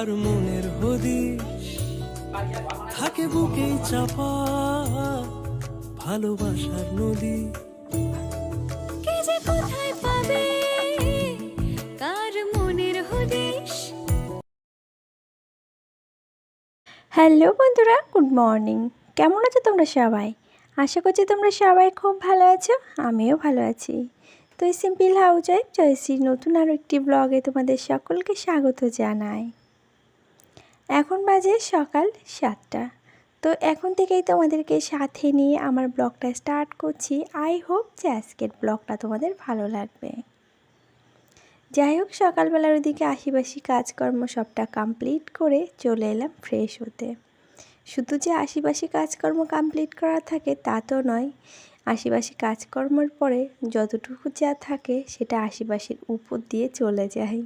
কার মনের হদিশ থাকে বুকে চাপা ভালোবাসার নদী। কে যে কোথায় পাবে কার মনের হদিশ? হ্যালো বন্ধুরা গুড মর্নিং। কেমন আছো তোমরা সবাই? আশা করছি তোমরা সবাই খুব ভালো আছো আমিও ভালো আছি। তো এই সিম্পল হাউস ওয়াইফ জয়শ্রীর নতুন আরও একটি ব্লগে তোমাদের সকলকে স্বাগত জানাই। এখন বাজে সকাল সাতটা। তো এখন থেকেই তোমাদেরকে সাথে নিয়ে আমার ব্লগটা স্টার্ট করছি। আই হোপ যে আজকের ব্লগটা তোমাদের ভালো লাগবে। যাই হোক, সকালবেলার ওদিকে আশিবাসি কাজকর্ম সবটা কমপ্লিট করে চলে এলাম ফ্রেশ হতে। শুধু যে আশিবাসি কাজকর্ম কমপ্লিট করা থাকে তা তো নয়, আশিবাসি কাজকর্মের পরে যতটুকু যা থাকে সেটা আশিবাসির উপর দিয়ে চলে যায়।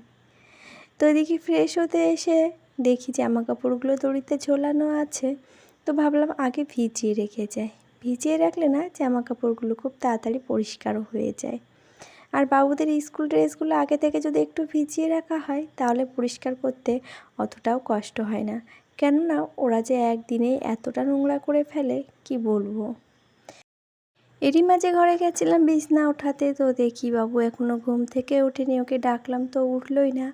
তো এদিকে ফ্রেশ হতে এসে দেখি জামা কাপড়গুলো দড়িতে ঝোলানো আছে। তো ভাবলাম আগে ভিজিয়ে রেখে যাই। ভিজিয়ে রাখলে না জামা কাপড়গুলো খুব তাড়াতাড়ি পরিষ্কারও হয়ে যায়। আর বাবুদের স্কুল ড্রেসগুলো আগে থেকে যদি একটু ভিজিয়ে রাখা হয়, তাহলে পরিষ্কার করতে অতটাও কষ্ট হয় না। কেননা ওরা যে একদিনে এতটা নোংরা করে ফেলে, কি বলব? এরই মাঝে ঘরে গেছিলাম বিছনা ওঠাতে তো দেখি বাবু এখনও ঘুম থেকে ওঠেনি, ওকে ডাকলাম তো উঠলোই না।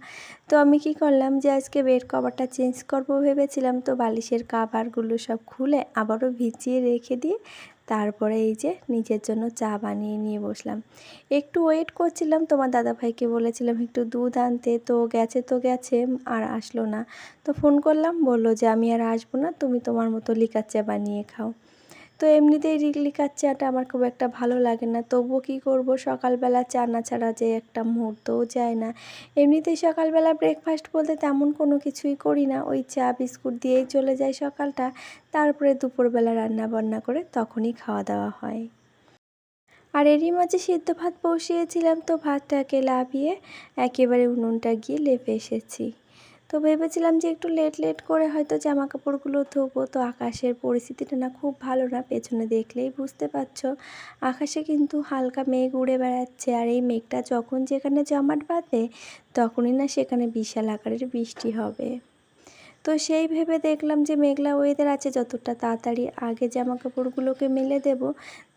তো আমি কি করলাম যে আজকে বেড কভারটা চেঞ্জ করব ভেবেছিলাম। তো বালিশের কাভারগুলো সব খুলে আবারও ভিজিয়ে রেখে দিয়ে তারপরে এই যে নিজের জন্য চা বানিয়ে নিয়ে বসলাম। একটু ওয়েট করছিলাম, তোমার দাদাভাইকে বলেছিলাম একটু দুধ আনতে। তো গেছে তো গেছে, আর আসলো না। তো ফোন করলাম, বলল যে আমি আর আসব না, তুমি তোমার মতো লিকার চা বানিয়ে খাও। তো এমনিতেই লিকার চাটা আমার খুব একটা ভালো লাগে না। তবুও কী করব? সকালবেলা চা না ছাড়া যে একটা মুহূর্তও যায় না। এমনিতেই সকালবেলা ব্রেকফাস্ট বলতে তেমন কোনো কিছুই করি না। ওই চা, বিস্কুট দিয়েই চলে যায় সকালটা। তারপরে দুপুরবেলা রান্না বান্না করে তখনই খাওয়া দাওয়া হয়। আর এরই মাঝে সিদ্ধ ভাত বসিয়েছিলাম তো ভাতটাকে লাভিয়ে একেবারে উনুনটা গিয়ে লেপে এসেছি। তো ভেবেছিলাম যে একটু লেট লেট করে হয়তো জামা কাপড়গুলো ধোবো। তো আকাশের পরিস্থিতিটা না খুব ভালো না, পেছনে দেখলেই বুঝতে পারছ। আকাশে কিন্তু হালকা মেঘ উড়ে বেড়াচ্ছে আর এই মেঘটা যখন যেখানে জমাট বাঁধে, তখনই না সেখানে বিশাল আকারের বৃষ্টি হবে। তো সেই ভেবে দেখলাম যে মেঘলা ওয়েদার আছে, যতটা তাড়াতাড়ি আগে জামা কাপড়গুলোকে মেলে দেব,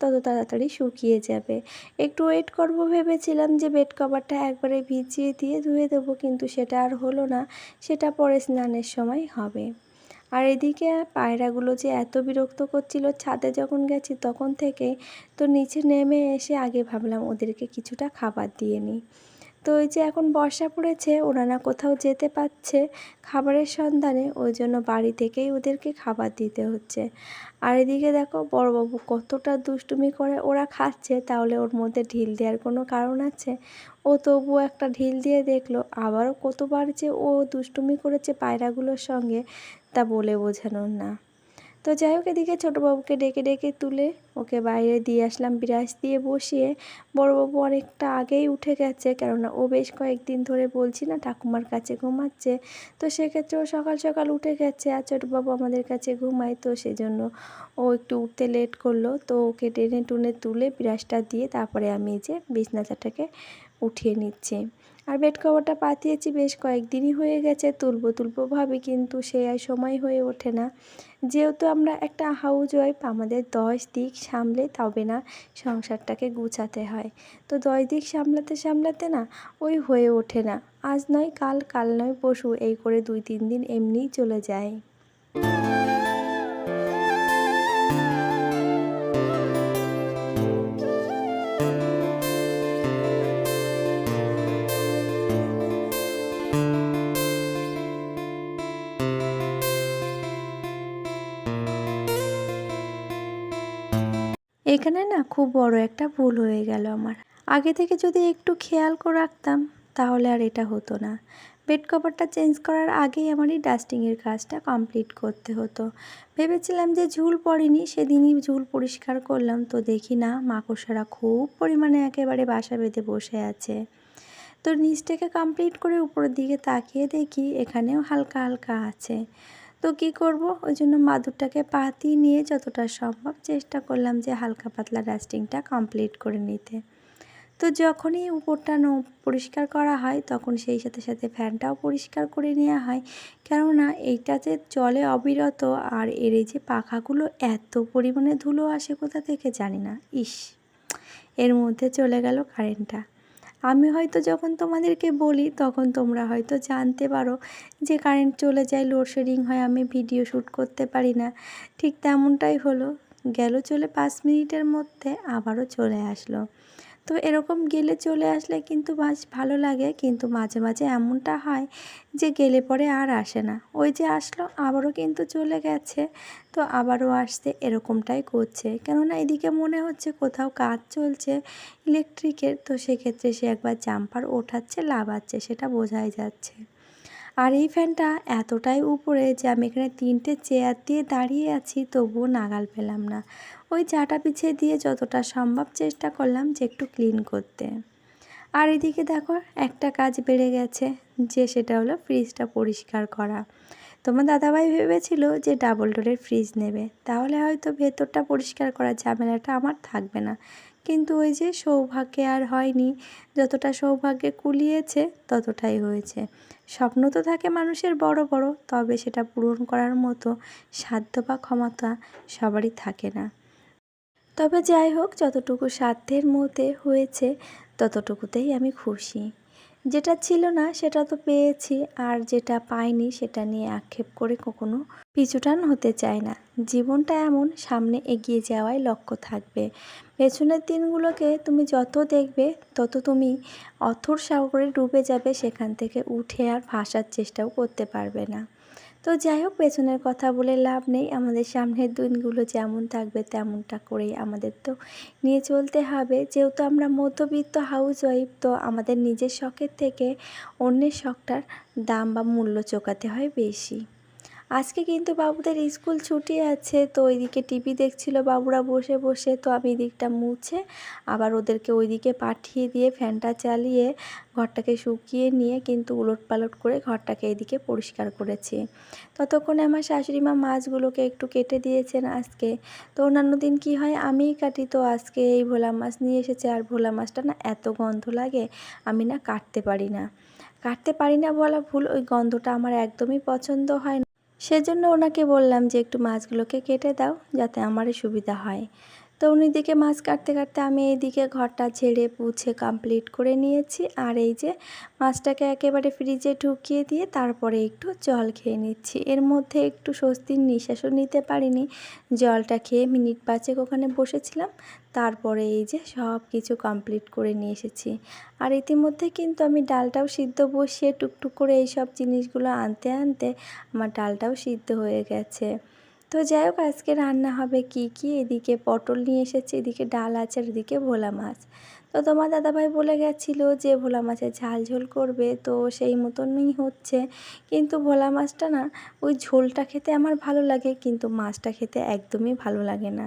তত তাড়াতাড়ি শুকিয়ে যাবে। একটু ওয়েট করব ভেবেছিলাম যে বেড কভারটা একবারে ভিজিয়ে দিয়ে ধুয়ে দেবো, কিন্তু সেটা আর হলো না, সেটা পরে স্নানের সময় হবে। আর এদিকে পায়রাগুলো যে এত বিরক্ত করছিল, ছাদে যখন গেছি তখন থেকে তো নিচে নেমে এসে আগে ভাবলাম ওদেরকে কিছুটা খাবার দিয়ে নিই। তো ওই যে এখন বর্ষা পড়েছে, ওরা না কোথাও যেতে পারছে খাবারের সন্ধানে, ওই জন্য বাড়ি থেকেই ওদেরকে খাবার দিতে হচ্ছে। আর এদিকে দেখো বড়বাবু কতটা দুষ্টুমি করে ওরা খাচ্ছে, তাহলে ওর মধ্যে ঢিল দেওয়ার কোনো কারণ আছে? ও তবুও একটা ঢিল দিয়ে দেখল, আবারও কতবার যে ও দুষ্টুমি করেছে পায়রাগুলোর সঙ্গে, তা বলে বোঝানোর না। তো যাই হোক, এদিকে ছোটোবাবুকে ডেকে ডেকে তুলে ওকে বাইরে দিয়ে আসলাম বিরাজ দিয়ে বসিয়ে। বড়োবাবু অনেকটা আগেই উঠে গেছে, কেননা ও বেশ কয়েকদিন ধরে বলছি না, ঠাকুমার কাছে ঘুমাচ্ছে। তো সেক্ষেত্রে ও সকাল সকাল উঠে গেছে আর ছোটোবাবু আমাদের কাছে ঘুমায়, তো সেজন্য ও একটু উঠতে লেট করল। তো ওকে টেনে টুনে তুলে বিরাজটা দিয়ে তারপরে আমি যে বিছনাচাটাকে উঠিয়ে নিচ্ছি। আর বেড কভারটা পাতিয়েছি, বেশ কয়েকদিনই হয়ে গেছে, তুলবো ভাবি, কিন্তু সে আর সময় হয়ে ওঠে না। যেহেতু আমরা একটা হাউজ ওয়াইফ আমাদের দশ দিক সামলে তবে না সংসারটাকে গুছাতে হয়। তো দশ দিক সামলাতে সামলাতে না ওই হয়ে ওঠে না। আজ নয়, কাল কাল নয় পশু এই করে দুই, তিন দিন এমনিই চলে যায়। এখানে না খুব বড় একটা ভুল হয়ে গেল আমার। আগে থেকে যদি একটু খেয়াল করে রাখতাম, তাহলে আর এটা হতো না। বেড কভারটা চেঞ্জ করার আগেই আমার এই ডাস্টিংয়ের কাজটা কমপ্লিট করতে হতো। ভেবেছিলাম যে ঝুল পড়েনি, সেদিনই ঝুল পরিষ্কার করলাম। তো দেখি না, মাকড়সারা খুব পরিমাণে একেবারে বাসা বেঁধে বসে আছে। তো নিচটাকে কমপ্লিট করে উপরের দিকে তাকিয়ে দেখি এখানেও হালকা হালকা আছে। তো কি করব? ওই জন্য মাদুরটাকে পাতি নিয়ে যতটা সম্ভব চেষ্টা করলাম যে হালকা পাতলা ডাস্টিংটা কমপ্লিট করে নিতে। তো যখনই উপরটা নো, পরিষ্কার করা হয় তখন সেই সাথে সাথে ফ্যানটাও পরিষ্কার করে নেওয়া হয়। কেননা এইটাতে জলে অবিরত আর এর এই যে পাখাগুলো এত পরিমাণে ধুলো আসে কোথা থেকে জানি না। ইস, এর মধ্যে চলে গেল কারেন্টটা। আমি হয়তো যখন তোমাদেরকে বলি, তখন তোমরা হয়তো জানতে পারো যে কারেন্ট চলে যায় লোডশেডিং হয়, আমি ভিডিও শ্যুট করতে পারি না। ঠিক তেমনটাই হলো, গেল চলে পাঁচ মিনিটের মধ্যে আবারও চলে আসলো। তো এরকম গেলে চলে আসলে কিন্তু মাছ ভালো লাগে। কিন্তু মাঝে মাঝে এমনটা হয় যে গেলে পরে আর আসে না। ওই যে আসলো, আবারও কিন্তু চলে গেছে। তো আবারও আসতে এরকমটাই করছে। কেননা এদিকে মনে হচ্ছে কোথাও কাজ চলছে ইলেকট্রিকের তো সেক্ষেত্রে সে একবার জাম্পার ওঠাচ্ছে লাভাচ্ছে সেটা বোঝাই যাচ্ছে। আর এই ফ্যানটা এতটাই উপরে যে আমি এখানে তিনটে চেয়ার দিয়ে দাঁড়িয়ে আছি, তবুও নাগাল পেলাম না। ওই চাটা পিছিয়ে দিয়ে যতটা সম্ভব চেষ্টা করলাম যে একটু ক্লিন করতে। আর এদিকে দেখো, একটা কাজ বেড়ে গেছে, যে সেটা হলো ফ্রিজটা পরিষ্কার করা। তোমার দাদাভাই ভেবেছিল যে ডাবল ডোরের ফ্রিজ নেবে, তাহলে হয়তো ভেতরটা পরিষ্কার করার ঝামেলাটা আমার থাকবে না। কিন্তু ওই যে সৌভাগ্যে আর হয়নি। যতটা সৌভাগ্যে কুলিয়েছে, ততটাই হয়েছে। স্বপ্ন তো থাকে মানুষের বড় বড়, তবে সেটা পূরণ করার মতো সাধ্য বা ক্ষমতা সবারই থাকে না। তবে যাই হোক, যতটুকু সাধ্যের মধ্যে হয়েছে, ততটুকুতেই আমি খুশি। যেটা ছিল না, সেটা তো পেয়েছি। আর যেটা পাইনি, সেটা নিয়ে আক্ষেপ করে কখনো পিছুটান হতে চায় না। জীবনটা এমন, সামনে এগিয়ে যাওয়াই লক্ষ্য থাকবে। পেছনের দিনগুলোকে তুমি যত দেখবে, তত তুমি অথর সাগরে ডুবে যাবে, সেখান থেকে উঠে আর ভাসার চেষ্টাও করতে পারবে না। তো যাই হোক, পেছনের কথা বলে লাভ নেই। আমাদের সামনের দিনগুলো যেমন থাকবে তেমনটা করেই আমাদের তো নিয়ে চলতে হবে। যেহেতু আমরা মধ্যবিত্ত হাউস ওয়াইফ তো আমাদের নিজের শখের থেকে অন্যের শখটার দাম বা মূল্য চোকাতে হয় বেশি। আজকে কিন্তু বাবুদের স্কুল ছুটি আছে, তো ওইদিকে টিভি দেখছিল বাবুরা বসে বসে, তো আমি এদিকটা মুছে আবার ওদেরকে ওইদিকে পাঠিয়ে দিয়ে ফ্যানটা চালিয়ে ঘরটাকে শুকিয়ে নিয়ে কিন্তু উলট পালট করে ঘরটাকে এদিকে পরিষ্কার করেছি। ততক্ষণে আমার শাশুড়ি মা মাছগুলোকে একটু কেটে দিয়েছেন আজকে। তো অন্যান্য দিন কি হয়, আমিই কাটি, তো আজকে এই ভোলা মাছ নিয়ে এসেছে আর ভোলা মাছটা না এত গন্ধ লাগে, আমি না কাটতে পারি না। কাটতে পারি না বলা ভুল, ওই গন্ধটা আমার একদমই পছন্দ হয় না। সেজন্য ওনাকে বললাম যে একটু মাছগুলোকে কেটে দাও যাতে আমারই সুবিধা হয়। তো উনি দিকে মাছ কাটতে কাটতে আমি এইদিকে ঘরটা ঝেড়ে পুছে কমপ্লিট করে নিয়েছি। আর এই যে মাছটাকে একেবারে ফ্রিজে ঢুকিয়ে দিয়ে তারপরে একটু জল খেয়ে নিচ্ছি। এর মধ্যে একটু স্বস্তির নিঃশ্বাসও নিতে পারিনি। জলটা খেয়ে মিনিট পাঁচেক ওখানে বসেছিলাম। তারপরে এই যে সব কিছু কমপ্লিট করে নিয়ে এসেছি। আর ইতিমধ্যে কিন্তু আমি ডালটাও সিদ্ধ বসিয়ে টুকটুক করে এই সব জিনিসগুলো আনতে আনতে আমার ডালটাও সিদ্ধ হয়ে গেছে। তো যাই হোক আজকে রান্না হবে কি কি? এদিকে পটল নিয়ে এসেছে, এদিকে ডাল আছে আর এদিকে ভোলা মাছ। তো তোমার দাদাভাই বলে গেছিল যে ভোলা মাছের ঝাল ঝোল করবে, তো সেই মতনই হচ্ছে। কিন্তু ভোলা মাছটা না, ওই ঝোলটা খেতে আমার ভালো লাগে, কিন্তু মাছটা খেতে একদমই ভালো লাগে না।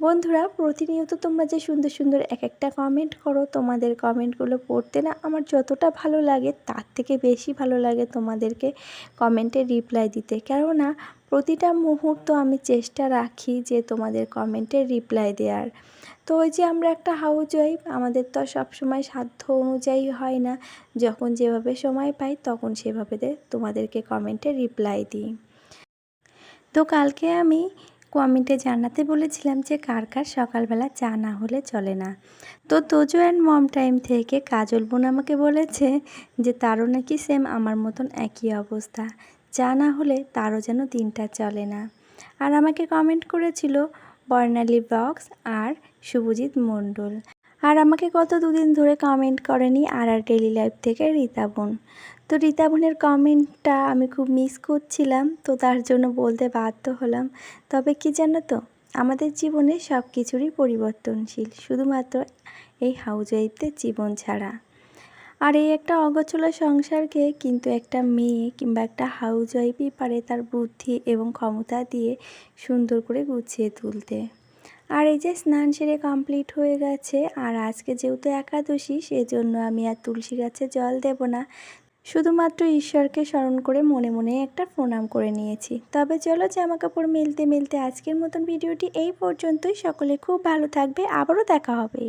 বন্ধুরা, প্রতিনিয়ত তোমরা যে সুন্দর সুন্দর এক একটা কমেন্ট করো, তোমাদের কমেন্টগুলো পড়তে না আমার যতটা ভালো লাগে, তার থেকে বেশি ভালো লাগে তোমাদেরকে কমেন্টে রিপ্লাই দিতে। কেননা, প্রতিটা মুহূর্ত আমি চেষ্টা রাখি যে তোমাদের কমেন্টে রিপ্লাই দেওয়ার তো ওই যে আমরা একটা হাউজ ওয়াইফ আমাদের তো সবসময় সাধ্য অনুযায়ী হয় না। যখন যেভাবে সময় পাই, তখন সেভাবে তোমাদেরকে কমেন্টে রিপ্লাই দিই। তো কালকে আমি কমেন্টে জানাতে বলেছিলাম যে কার কার সকালবেলা চা না হলে চলে না। তো তোজো অ্যান্ড মম টাইম থেকে কাজল বোন আমাকে বলেছে যে, তারও নাকি সেম আমার মতন একই অবস্থা। চা না হলে তারও যেন দিনটা চলে না। আর আমাকে কমেন্ট করেছিল বর্ণালী ব্লগস আর শুভজিৎ মণ্ডল। আর আমাকে গত দুদিন ধরে কমেন্ট করেনি আর আর ডেলি লাইফ থেকে রীতা বোন। তো বোনের কমেন্টটা আমি খুব মিস করছিলাম, তো তার জন্য বলতে বাধ্য হলাম। তবে কি জানো তো আমাদের জীবনে সব কিছুরই পরিবর্তনশীল, শুধুমাত্র এই হাউস ওয়াইফদের জীবন ছাড়া। আর এই একটা অগোছলো সংসারকে কিন্তু একটা মেয়ে কিংবা একটা হাউস ওয়াইফই পারে তার বুদ্ধি এবং ক্ষমতা দিয়ে সুন্দর করে গুছিয়ে তুলতে। আর এই যে স্নান সেরে কমপ্লিট হয়ে গেছে, আর আজকে যেহেতু একাদশী, সেজন্য আমি আর তুলসী গাছে জল দেব না শুধুমাত্র ঈশ্বরকে স্মরণ করে মনে মনে একটা প্রণাম করে নিয়েছি। তবে চলো জামা কাপড় মেলতে মেলতে আজকের মতন ভিডিওটি এই পর্যন্তই। সকলে খুব ভালো থাকবে। আবারও দেখা হবে।